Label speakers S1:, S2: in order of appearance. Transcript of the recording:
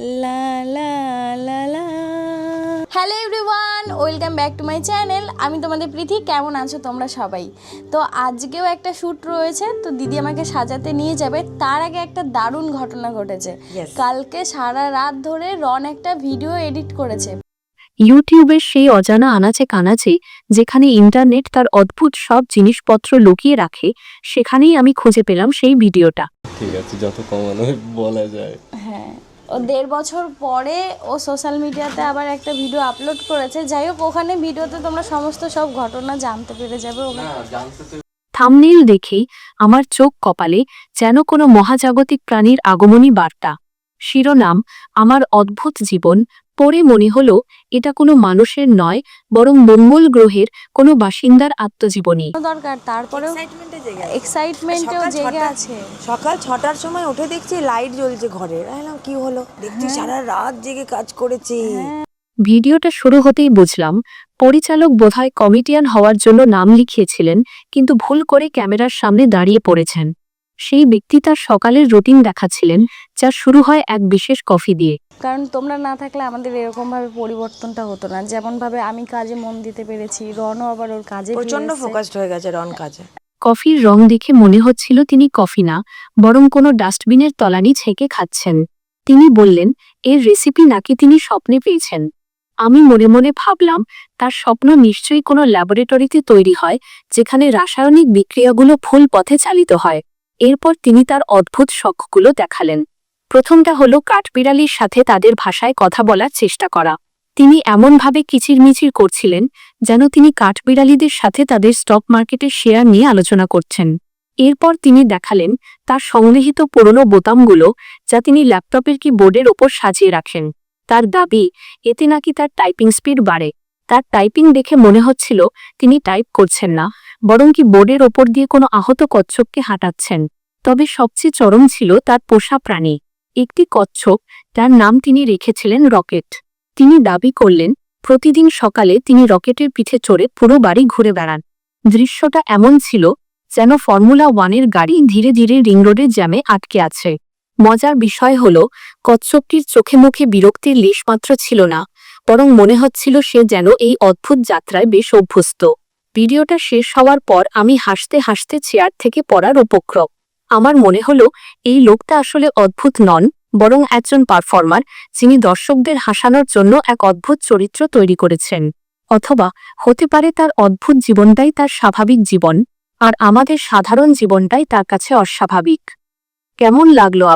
S1: লা লা লা লা। Hello everyone welcome back to my channel আমি তোমাদের প্রীতি কেমন আছো তোমরা সবাই? তো আজকেও একটা শ্যুট রয়েছে তো দিদি আমাকে সাজাতে নিয়ে যাবে। তার আগে একটা দারুণ ঘটনা ঘটেছে। কালকে সারা রাত ধরে রন একটা ভিডিও এডিট করেছে।
S2: ইউটিউবের সেই অজানা আনাচে কানাচে যেখানে ইন্টারনেট তার অদ্ভুত সব জিনিসপত্র লুকিয়ে রাখে সেখানেই আমি খুঁজে পেলাম সেই ভিডিওটা
S3: ঠিক আছে যত কমানো বলা যায়।
S1: হ্যাঁ। ও দেড় বছর পরে ও সোশ্যাল মিডিয়াতে আবার একটা ভিডিও আপলোড করেছে। যাই হোক ওখানে ভিডিওতে তোমরা সমস্ত সব ঘটনা জানতে পেরে যাবে ওখানে।
S2: থামনেইল দেখেই আমার চোখ কপালে যেন কোনো মহাজাগতিক প্রাণীর আগমনী বার্তা। শিরোনাম আমার অদ্ভুত জীবন পড়ে মনে হলো এটা কোনো মানুষের নয় বরং মঙ্গল গ্রহের কোনো বাসিন্দার আত্মজীবনী।
S1: দরকার তারপরেও
S4: আছে।
S1: এক্সাইটমেন্টেও
S4: সকাল
S1: জেগে আছে।
S4: সকাল ছটার সময় উঠে দেখছি লাইট জ্বলছে ঘরে। কি হলো? দেখছি সারা রাত জেগে কাজ করেছি।
S2: ভিডিওটা শুরু হতেই বুঝলাম পরিচালক বোধহয় কমেডিয়ান হওয়ার জন্য নাম লিখিয়েছিলেন কিন্তু ভুল করে ক্যামেরার সামনে দাঁড়িয়ে পড়েছেন। সেই ব্যক্তি তার সকালের রুটিন দেখাচ্ছিলেন যা শুরু হয় এক বিশেষ কফি দিয়ে।
S1: কারণ তোমরা না থাকলে আমাদের এরকম ভাবে পরিবর্তনটা হতো না। যেমন ভাবে আমি কাজে মন দিতে পেরেছি রনও আবার ওর কাজে প্রচণ্ড
S4: ফোকাসড হয়ে গেছে রন কাজে।
S2: কফির রং দেখে মনে হচ্ছিল তিনি কফি না বরং কোনো ডাস্টবিনের তলানি ছেঁকে খাচ্ছেন। তিনি বললেন এর রেসিপি নাকি তিনি স্বপ্নে পেয়েছেন? আমি মনে মনে ভাবলাম তার স্বপ্ন নিশ্চয়ই কোনো ল্যাবরেটরিতে তৈরি হয় যেখানে রাসায়নিক বিক্রিয়াগুলো ফুল পথে চালিত হয়। এরপর তিনি তার অদ্ভুত শখগুলো দেখালেন। প্রথমটা হলো কাঠবিড়ালির সাথে তাদের ভাষায় কথা বলার চেষ্টা করা। তিনি এমনভাবে কিচিরমিচির করছিলেন, যেন তিনি কাঠবিড়ালিদের সাথে তাদের স্টক মার্কেটের শেয়ার নিয়ে আলোচনা করছেন। এরপর তিনি দেখালেন তার সংগৃহীত পুরনো বোতামগুলো, যা তিনি ল্যাপটপের কি বোর্ডের ওপর সাজিয়ে রাখেন। তার দাবি, এতে নাকি তার টাইপিং স্পিড বাড়ে। তার টাইপিং দেখে মনে হচ্ছিল তিনি টাইপ করছেন না, বরং কি বোর্ডের ওপর দিয়ে কোনো আহত কচ্ছপকে হাঁটাচ্ছেন। তবে সবচেয়ে চরম ছিল তার পোষা প্রাণী। একটি কচ্ছপ তার নাম তিনি রেখেছিলেন রকেট। তিনি দাবি করলেন, প্রতিদিন সকালে তিনি রকেটের পিঠে চড়ে পুরো বাড়ি ঘুরে বেড়ান। দৃশ্যটা এমন ছিল, যেন ফর্মুলা ওয়ানের গাড়ি ধীরে ধীরে রিং রোডের জ্যামে আটকে আছে। মজার বিষয় হল, কচ্ছপটির চোখে মুখে বিরক্তির লেশমাত্র ছিল না, বরং মনে হচ্ছিল সে যেন এই অদ্ভুত যাত্রায় বেশ অভ্যস্ত। ভিডিওটা শেষ হওয়ার পর আমি হাসতে হাসতে চেয়ার থেকে পড়ার উপক্রম। আমার মনে হলো এই লোকটা আসলে অদ্ভুত নন, বরং একজন পারফর্মার যিনি দর্শকদের হাসানোর জন্য এক অদ্ভুত চরিত্র তৈরি করেছেন। অথবা হতে পারে তার অদ্ভুত জীবনটাই তার স্বাভাবিক জীবন, আর আমাদের সাধারণ জীবনটাই তার কাছে অস্বাভাবিক। কেমন লাগল